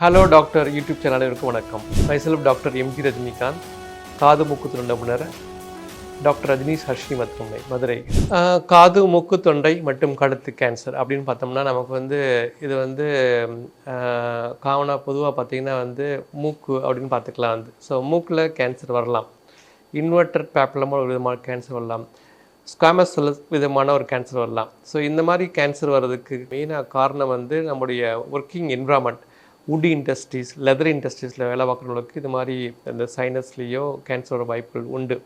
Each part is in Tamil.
ஹலோ டாக்டர் யூடியூப் சேனல் வணக்கம். Myself doctor M G Rajinikanth காது மூக்கு தொண்டை நிபுணர் டாக்டர் ரஜினிஷ் ஹர்ஷி மருத்துவமனை மதுரை. காது மூக்கு தொண்டை மற்றும் கழுத்து கேன்சர் அப்படின்னு பார்த்தோம்னா நமக்கு வந்து இது வந்து காமனாக பொதுவாக பார்த்தீங்கன்னா வந்து மூக்கு அப்படின்னு பார்த்துக்கலாம் வந்து. ஸோ மூக்கில் கேன்சர் வரலாம். இன்வெர்டர் பேப்லமாக ஒரு விதமான கேன்சர் வரலாம். ஸ்காமஸ் செல் விதமான ஒரு கேன்சர் வரலாம். ஸோ இந்த மாதிரி கேன்சர் வர்றதுக்கு மெயினாக காரணம் வந்து நம்முடைய working environment wood industries leather இண்டஸ்ட்ரீஸில் வேலை பார்க்குறவங்களுக்கு இது மாதிரி இந்த சைனஸ்லேயோ கேன்சரோட வாய்ப்புகள் உண்டு.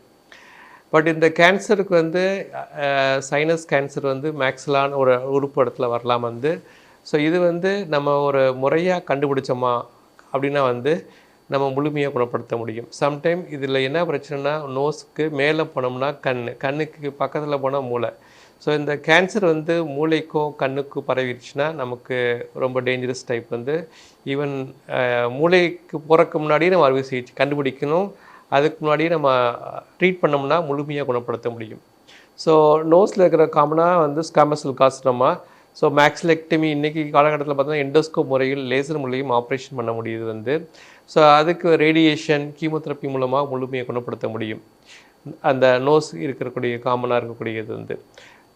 பட் இந்த கேன்சருக்கு வந்து சைனஸ் கேன்சர் வந்து மேக்ஸிலான ஒரு உறுப்பு இடத்துல வரலாம் வந்து. ஸோ இது வந்து நம்ம ஒரு முறையாக கண்டுபிடிச்சோமா அப்படின்னா வந்து நம்ம முழுமையாக குணப்படுத்த முடியும். சம்டைம் இதில் என்ன பிரச்சனைனா நோஸுக்கு மேலே போனோம்னா கண் கண்ணுக்கு பக்கத்தில் போனால் மூளை. ஸோ இந்த கேன்சர் வந்து மூளைக்கோ கண்ணுக்கோ பரவிடுச்சுன்னா நமக்கு ரொம்ப டேஞ்சரஸ் டைப் வந்து ஈவன் மூளைக்கு போகிறக்கு முன்னாடியே நம்ம அறுவை சிகிச்சை கண்டுபிடிக்கணும். அதுக்கு முன்னாடியே நம்ம ட்ரீட் பண்ணோம்னா முழுமையாக குணப்படுத்த முடியும். ஸோ நோஸில் இருக்கிற காமனாக வந்து ஸ்காமசல் காசுனமா ஸோ மேக்ஸ்லெக்டமி இன்றைக்கி காலகட்டத்தில் பார்த்தோன்னா எண்டோஸ்கோப் முறையில் லேசர் மூலியம் ஆப்ரேஷன் பண்ண முடியுது வந்து. ஸோ அதுக்கு ரேடியேஷன் கீமோதெரப்பி மூலமாக முழுமையாக குணப்படுத்த முடியும். அந்த நோஸ் இருக்கக்கூடிய காமனாக இருக்கக்கூடியது வந்து.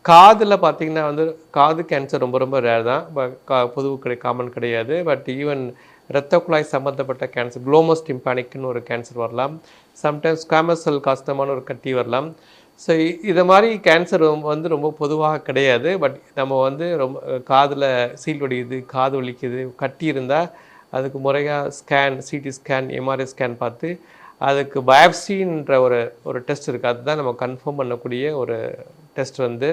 காதில் பார்த்தீங்கன்னா வந்து காது கேன்சர் ரொம்ப ரொம்ப ரேர் தான். கா பொதுவு கிடை காமன் கிடையாது. பட் ஈவன் இரத்த குழாய் சம்மந்தப்பட்ட கேன்சர் குளோமோஸ் டிம்பானிக்னு ஒரு கேன்சர் வரலாம். சம்டைம்ஸ் ஸ்காமசல் காஸ்டமான ஒரு கட்டி வரலாம். ஸோ இதை மாதிரி கேன்சர் வந்து ரொம்ப பொதுவாக கிடையாது. பட் நம்ம வந்து ரொம்ப காதில் சீல் வடிக்குது காது வலிக்குது கட்டி இருந்தால் அதுக்கு முறையாக scan CT scan MRI scan பார்த்து அதுக்கு பயாப்சின்ற ஒரு ஒரு டெஸ்ட் இருக்குது அதுதான் நம்ம கன்ஃபார்ம் பண்ணக்கூடிய ஒரு டெஸ்ட் வந்து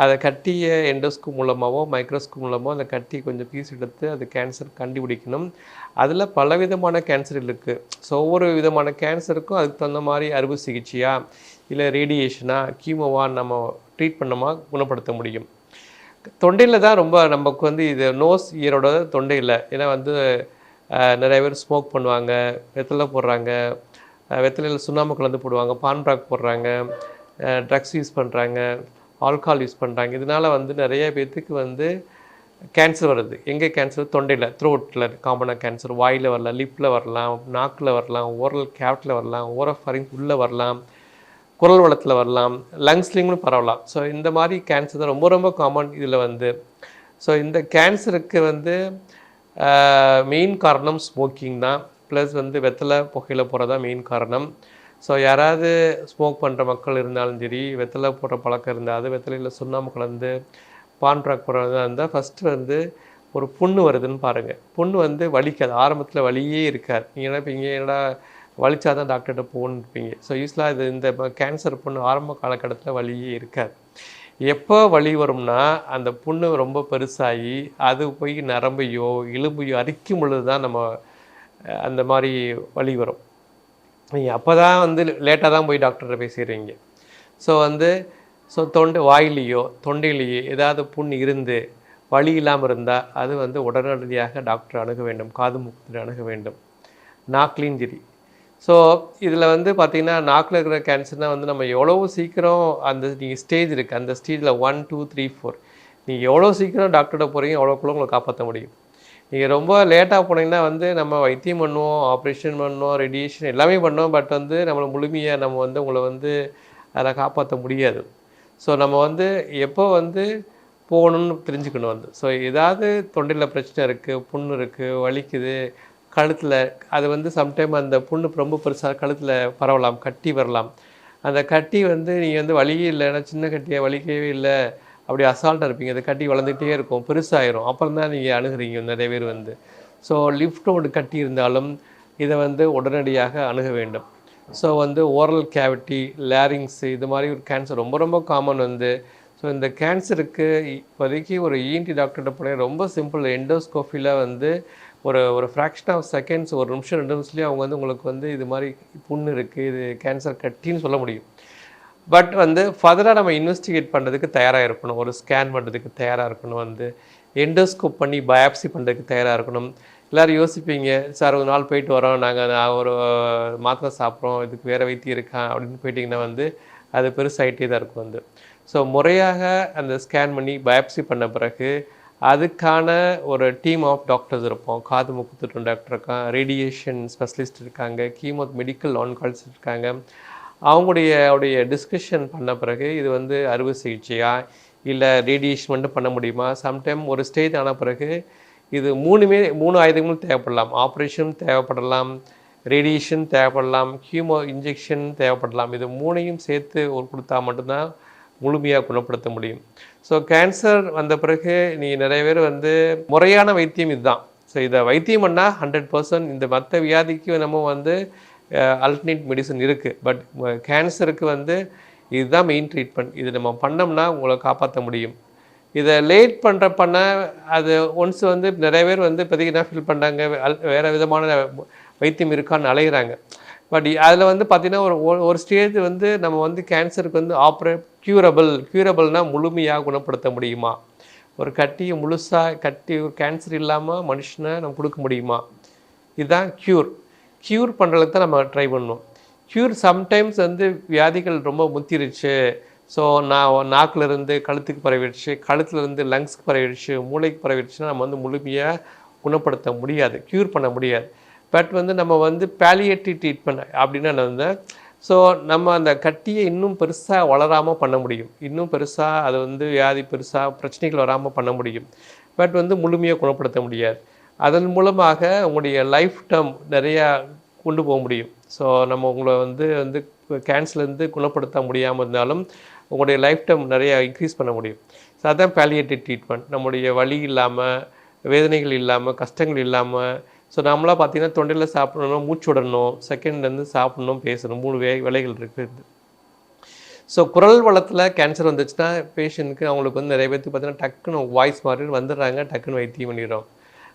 அதை கட்டிய எண்டோஸ்கோப் மூலமாகவோ மைக்ரோஸ்கோப் மூலமாகவோ அந்த கட்டி கொஞ்சம் பீஸ் எடுத்து அது கேன்சர் கண்டுபிடிக்கணும். அதில் பலவிதமான கேன்சர் இருக்குது ஸோ ஒவ்வொரு விதமான கேன்சருக்கும் அதுக்கு தகுந்த மாதிரி அறுவை சிகிச்சையா இல்லை ரேடியேஷனாக கீமோவாக நம்ம ட்ரீட் பண்ணோமா குணப்படுத்த முடியும். தொண்டையில் தான் ரொம்ப நமக்கு வந்து இது நோஸ் இயரோட தொண்டையில் ஏன்னா வந்து நிறைய பேர் ஸ்மோக் பண்ணுவாங்க வெத்தலை போடுறாங்க வெத்தலையில் சுண்ணாம்பு கலந்து போடுவாங்க பான்பிராக் போடுறாங்க ட்ரக்ஸ் யூஸ் பண்ணுறாங்க ஆல்கஹால் யூஸ் பண்ணுறாங்க இதனால் வந்து நிறைய பேர்த்துக்கு வந்து கேன்சர் வருது. எங்கே கேன்சர் தொண்டையில் த்ரோட்டில் காமனாக கேன்சர் வாயில் வரலாம் லிப்பில் வரலாம் நாக்கில் வரலாம் ஓரல் கேப்டில் வரலாம் ஓரஃபரிங் உள்ளே வரலாம் குரல் வளத்தில் வரலாம் லங்ஸ்லேயும் பரவலாம். ஸோ இந்த மாதிரி கேன்சர் தான் ரொம்ப ரொம்ப காமன் இதில் வந்து. ஸோ இந்த கேன்சருக்கு வந்து மெயின் காரணம் ஸ்மோக்கிங் தான். ப்ளஸ் வந்து வெத்தலை புகையில் போகிறது தான் மெயின் காரணம். ஸோ யாராவது ஸ்மோக் பண்ணுற மக்கள் இருந்தாலும் சரி வெத்தலை போடுற பழக்கம் இருந்தால் அது வெத்தலையில் சுண்ணாம்பு கலந்து பான் ட்ராக் போடுறதா இருந்தால் ஃபஸ்ட்டு வந்து ஒரு புண்ணு வருதுன்னு பாருங்கள் புண்ணு வந்து வலிக்காது. ஆரம்பத்தில் வலியே இருக்காது. நீங்கள் நினைப்பீங்க என்னடா வலிச்சா தான் டாக்டர்கிட்ட போகணுன்னு இருப்பீங்க. ஸோ யூஸ்வலாக இது இந்த கேன்சர் புண்ணு ஆரம்ப காலகட்டத்தில் வலியே இருக்காது. எப்போ வலி வரும்னா அந்த புண்ணு ரொம்ப பெருசாகி அது போய் நரம்பையோ எலும்பையோ அரிக்கும் பொழுது தான் நம்ம அந்த மாதிரி வலி வரும். நீங்கள் அப்போ தான் வந்து லேட்டாக தான் போய் டாக்டர்கிட்ட பேசிடுறீங்க. ஸோ வந்து ஸோ தொண்டை வாயிலையோ தொண்டையிலேயோ ஏதாவது புண் இருந்து வழி இல்லாமல் இருந்தால் அது வந்து உடனடியாக டாக்டர் அணுக வேண்டும். காது மூக்கத்தில் அணுக வேண்டும். நாக்லையும் சரி ஸோ இதில் வந்து பார்த்திங்கன்னா நாக்கில் இருக்கிற கேன்சர்னால் வந்து நம்ம எவ்வளோ சீக்கிரம் அந்த நீங்கள் ஸ்டேஜ் இருக்குது அந்த ஸ்டேஜில் ஒன் டூ த்ரீ ஃபோர் நீங்கள் எவ்வளோ சீக்கிரம் டாக்டர்கிட்ட போகிறீங்க அவ்வளோக்குள்ள உங்களை காப்பாற்ற முடியும். நீங்கள் ரொம்ப லேட்டாக போனீங்கன்னா வந்து நம்ம வைத்தியம் பண்ணுவோம் ஆப்ரேஷன் பண்ணுவோம் ரேடியேஷன் எல்லாமே பண்ணுவோம். பட் வந்து நம்மளை முழுமையாக நம்ம வந்து உங்களை வந்து அதை காப்பாற்ற முடியாது. ஸோ நம்ம வந்து எப்போ வந்து போகணும்னு தெரிஞ்சுக்கணும் வந்து. ஸோ ஏதாவது தொண்டையில் பிரச்சனை இருக்குது புண்ணு இருக்குது வலிக்குது கழுத்தில் அது வந்து சம்டைம் அந்த புண்ணு ரொம்ப பெருசாக கழுத்தில் பரவலாம் கட்டி வரலாம். அந்த கட்டி வந்து நீங்கள் வந்து வலியே இல்லைன்னா சின்ன கட்டியாக வலிக்கவே இல்லை. அப்படி அசால்ட்டாக இருப்பீங்க. அது கட்டி வளர்ந்துகிட்டே இருக்கும். பெருசாகிரும் அப்புறம் தான் நீங்கள் அணுகுறீங்க. நிறைய பேர் வந்து. ஸோ லிஃப்டோடு கட்டி இருந்தாலும் இதை வந்து உடனடியாக அணுக வேண்டும். ஸோ வந்து ஓரல் கேவிட்டி லேரிங்ஸு இது மாதிரி ஒரு கேன்சர் ரொம்ப ரொம்ப காமன் வந்து. ஸோ இந்த கேன்சருக்கு இப்போதைக்கு ஒரு இஎன்டி டாக்டர்கிட்ட போனால் ரொம்ப சிம்பிள் எண்டோஸ்கோஃபியில் வந்து ஒரு ஒரு ஃப்ராக்ஷன் ஆஃப் செகண்ட்ஸ் ஒரு நிமிஷம் ரெண்டு நிமிஷத்துலேயே அவங்க வந்து உங்களுக்கு வந்து இது மாதிரி புண்ணு இருக்குது இது கேன்சர் கட்டின்னு சொல்ல முடியும். பட் வந்து ஃபர்தராக நம்ம இன்வெஸ்டிகேட் பண்ணுறதுக்கு தயாராக இருக்கணும். ஒரு ஸ்கேன் பண்ணுறதுக்கு தயாராக இருக்கணும். வந்து எண்டோஸ்கோப் பண்ணி பயாப்சி பண்ணுறதுக்கு தயாராக இருக்கணும். எல்லோரும் யோசிப்பீங்க சார் ஒரு நாள் போயிட்டு வரோம். நாங்கள் நான் ஒரு மாத்திரை சாப்பிட்றோம். இதுக்கு வேறு வைத்தியம் இருக்கா? அப்படின்னு போயிட்டிங்கன்னா வந்து அது பெருசாகிட்டே தான் இருக்கும் வந்து. ஸோ முறையாக அந்த ஸ்கேன் பண்ணி பயாப்சி பண்ண பிறகு அதுக்கான ஒரு டீம் ஆஃப் டாக்டர்ஸ் இருப்போம். காது மூக்கு டாக்டர் இருக்கான் ரேடியேஷன் ஸ்பெஷலிஸ்ட் இருக்காங்க. கீமோ மெடிக்கல் ஆன்காலஜிஸ்ட் இருக்காங்க. அவங்களுடைய அவருடைய டிஸ்கஷன் பண்ண பிறகு இது வந்து அறுவை சிகிச்சையா? இல்லை ரேடியேஷன் மட்டும் பண்ண முடியுமா? சம்டைம் ஒரு ஸ்டேஜ் ஆன பிறகு இது மூணுமே மூணு ஆயுதங்களும் தேவைப்படலாம். ஆப்ரேஷன் தேவைப்படலாம் ரேடியேஷன் தேவைப்படலாம் ஹியூமோ இன்ஜெக்ஷன் தேவைப்படலாம். இது மூணையும் சேர்த்து ஒரு கொடுத்தா மட்டும்தான் முழுமையாக குணப்படுத்த முடியும். ஸோ கேன்சர் வந்த பிறகு நீ நிறைய பேர் வந்து முறையான வைத்தியம் இதுதான். ஸோ இதை வைத்தியம் பண்ணால் ஹண்ட்ரட் பர்சன்ட் இந்த மற்ற வியாதிக்கு நம்ம வந்து அல்டர்னேட் மெடிசன் இருக்குது பட் கேன்சருக்கு வந்து இதுதான் மெயின் ட்ரீட்மெண்ட் இது நம்ம பண்ணோம்னா உங்களை காப்பாற்ற முடியும். இதை லேட் பண்ணுற பண்ண அது ஒன்ஸ் வந்து நிறைய பேர் வந்து இப்போதைக்கு என்ன ஃபீல் பண்ணுறாங்க வேறு விதமான வைத்தியம் இருக்கான்னு அலைகிறாங்க பட் அதில் வந்து பார்த்திங்கன்னா ஒரு ஒரு ஸ்டேஜ் வந்து நம்ம வந்து கேன்சருக்கு வந்து ஆப்ரே க்யூரபிள் க்யூரபிள்னால் முழுமையாக குணப்படுத்த முடியுமா? ஒரு கட்டியை முழுசாக கட்டி ஒரு கேன்சர் இல்லாமல் மனுஷனை நம்ம கொடுக்க முடியுமா? இதுதான் க்யூர் க்யூர் பண்ணுறதுக்கு தான் நம்ம ட்ரை பண்ணணும். க்யூர் சம்டைம்ஸ் வந்து வியாதிகள் ரொம்ப முத்திருச்சு. ஸோ நான் நாக்கிலிருந்து கழுத்துக்கு பரவிடுச்சு கழுத்துலேருந்து லங்ஸ்க்கு பரவிடுச்சு மூளைக்கு பரவிடுச்சுன்னா நம்ம வந்து முழுமையாக குணப்படுத்த முடியாது க்யூர் பண்ண முடியாது. பட் வந்து நம்ம வந்து பேலியேட்டிவ் ட்ரீட்மெண்ட் அப்படின்னு வந்து ஸோ நம்ம அந்த கட்டியை இன்னும் பெருசாக வளராமல் பண்ண முடியும். இன்னும் பெருசாக அது வந்து வியாதி பெருசாக பிரச்சனைகள் வராமல் பண்ண முடியும். பட் வந்து முழுமையாக குணப்படுத்த முடியாது. அதன் மூலமாக உங்களுடைய லைஃப் டேர்ம் நிறையா கொண்டு போக முடியும். ஸோ நம்ம உங்களை வந்து வந்து கேன்சர்லேருந்து குணப்படுத்த முடியாமல் இருந்தாலும் உங்களுடைய லைஃப் டைம் நிறையா இன்க்ரீஸ் பண்ண முடியும். ஸோ அதுதான் பேலியேட்டிவ் ட்ரீட்மெண்ட் நம்முடைய வலி இல்லாமல் வேதனைகள் இல்லாமல் கஷ்டங்கள் இல்லாமல் ஸோ நம்மளாம் பார்த்தீங்கன்னா தொண்டையில் சாப்பிடணும் மூச்சு விடணும் செகண்ட்லேருந்து சாப்பிடணும் பேசணும் மூணு வே வேலைகள் இருக்குது ஸோ குரல் வளத்தில் கேன்சர் வந்துச்சுன்னா பேஷண்ட்டுக்கு அவங்களுக்கு வந்து நிறைய பேர்த்துக்கு பார்த்தீங்கன்னா டக்குன்னு வாய்ஸ் மாதிரி வந்துடுறாங்க டக்குன்னு வைத்தியம் பண்ணிடுறோம்.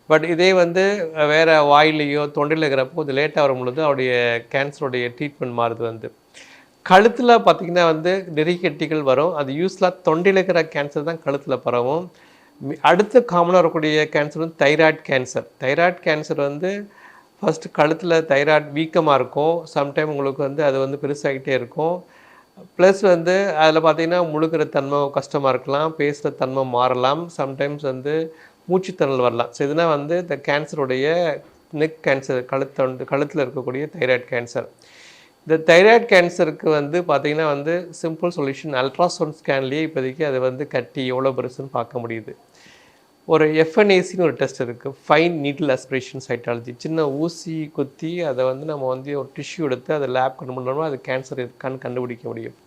பட் இதே வந்து வேறு வாயிலையோ தொண்டையில் இருக்கிறப்போ கொஞ்சம் லேட்டாக வரும் பொழுது அவருடைய கேன்சருடைய ட்ரீட்மெண்ட் மாறுது வந்து. கழுத்தில் பார்த்திங்கன்னா வந்து நிறைய கட்டிகள் வரும். அது யூஸ்லாக தொண்டையில் இருக்கிற கேன்சர் தான் கழுத்தில் பரவும். அடுத்த காமனாக வரக்கூடிய கேன்சர் வந்து தைராய்டு கேன்சர் தைராய்டு கேன்சர் வந்து ஃபஸ்ட்டு கழுத்தில் தைராய்டு வீக்கமாக இருக்கும். சம்டைம் உங்களுக்கு வந்து அது வந்து பெருசாகிட்டே இருக்கும். ப்ளஸ் வந்து அதில் பார்த்திங்கன்னா முழுக்கிற தன்மை கஷ்டமாக இருக்கலாம். பேசுகிற தன்மை மாறலாம். சம்டைம்ஸ் வந்து மூச்சுத்தணல் வரலாம் ஸோ இதுனா வந்து இந்த கேன்சருடைய நெக் கேன்சர் கழுத்தொண்டு கழுத்தில் இருக்கக்கூடிய தைராய்டு கேன்சர் இந்த தைராய்டு கேன்சருக்கு வந்து பார்த்திங்கன்னா வந்து சிம்பிள் சொல்யூஷன் அல்ட்ராசவுண்ட் ஸ்கேன்லேயே இப்போதைக்கு அதை வந்து கட்டி எவ்வளோ பெருசுன்னு பார்க்க முடியுது. ஒரு எஃப்என்ஏசின்னு ஒரு டெஸ்ட் இருக்குது ஃபைன் நீட்டில் அஸ்பிரேஷன் சைட்டாலஜி சின்ன ஊசி குத்தி அதை வந்து நம்ம வந்து ஒரு டிஷ்யூ எடுத்து அதை லேப் கண்டு பண்ணோம்னா அது கேன்சர் இருக்கான்னு கண்டுபிடிக்க முடியும்.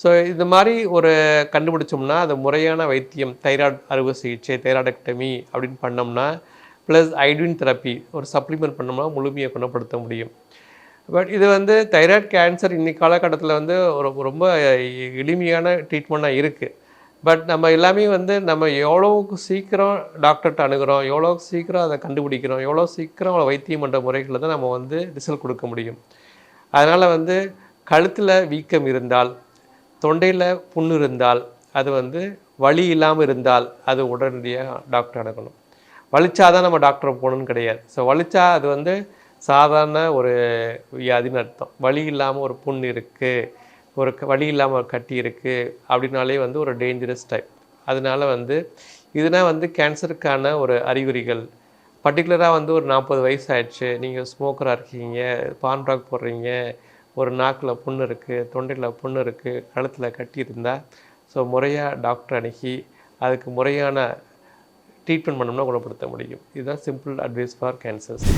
ஸோ இது மாதிரி ஒரு கண்டுபிடிச்சோம்னா அது முறையான வைத்தியம் தைராய்டு அறுவை சிகிச்சை தைராய்டக்டமி அப்படின்னு பண்ணோம்னா ப்ளஸ் ஐடின் தெரப்பி ஒரு சப்ளிமெண்ட் பண்ணோம்னா முழுமையை குணப்படுத்த முடியும். பட் இது வந்து தைராய்டு கேன்சர் இன்னைக்கு காலகட்டத்தில் வந்து ஒரு ரொம்ப எளிமையான ட்ரீட்மெண்ட்டாக இருக்குது பட் நம்ம எல்லாமே வந்து நம்ம எவ்வளோவுக்கு சீக்கிரம் டாக்டர்கிட்ட அணுகிறோம் எவ்வளோ சீக்கிரம் அதை கண்டுபிடிக்கிறோம் எவ்வளோ சீக்கிரம் வைத்தியம் பண்ணுற முறைகளில் தான் நம்ம வந்து ரிசல்ட் கொடுக்க முடியும். அதனால் வந்து கழுத்தில் வீக்கம் இருந்தால் தொண்டையில் புண்ணு இருந்தால் அது வந்து வலி இல்லாமல் இருந்தால் அது உடனடியாக டாக்டர் அணுகணும். வலிச்சாதான் நம்ம டாக்டரை போகணுன்னு கிடையாது. ஸோ வலிச்சா அது வந்து சாதாரண ஒரு வியாதின்னு அர்த்தம். வலி இல்லாமல் ஒரு புண் இருக்குது ஒரு வலி இல்லாமல் ஒரு கட்டி இருக்குது அப்படின்னாலே வந்து ஒரு டேஞ்சரஸ் டைப் அதனால வந்து இதுனால் வந்து கேன்சருக்கான ஒரு அறிகுறிகள். பர்டிகுலராக வந்து ஒரு நாற்பது வயசு ஆயிடுச்சு. நீங்கள் ஸ்மோக்கராக இருக்கீங்க பான்ராக் போடுறீங்க ஒரு நாக்கில் புண்ணு இருக்குது தொண்டையில் புண்ணு இருக்குது கழுத்தில் கட்டியிருந்தால் ஸோ முறையாக டாக்டர் அணுகி அதுக்கு முறையான ட்ரீட்மெண்ட் பண்ணோம்னா குணப்படுத்த முடியும். இதுதான் சிம்பிள் அட்வைஸ் ஃபார் கேன்சர்ஸ்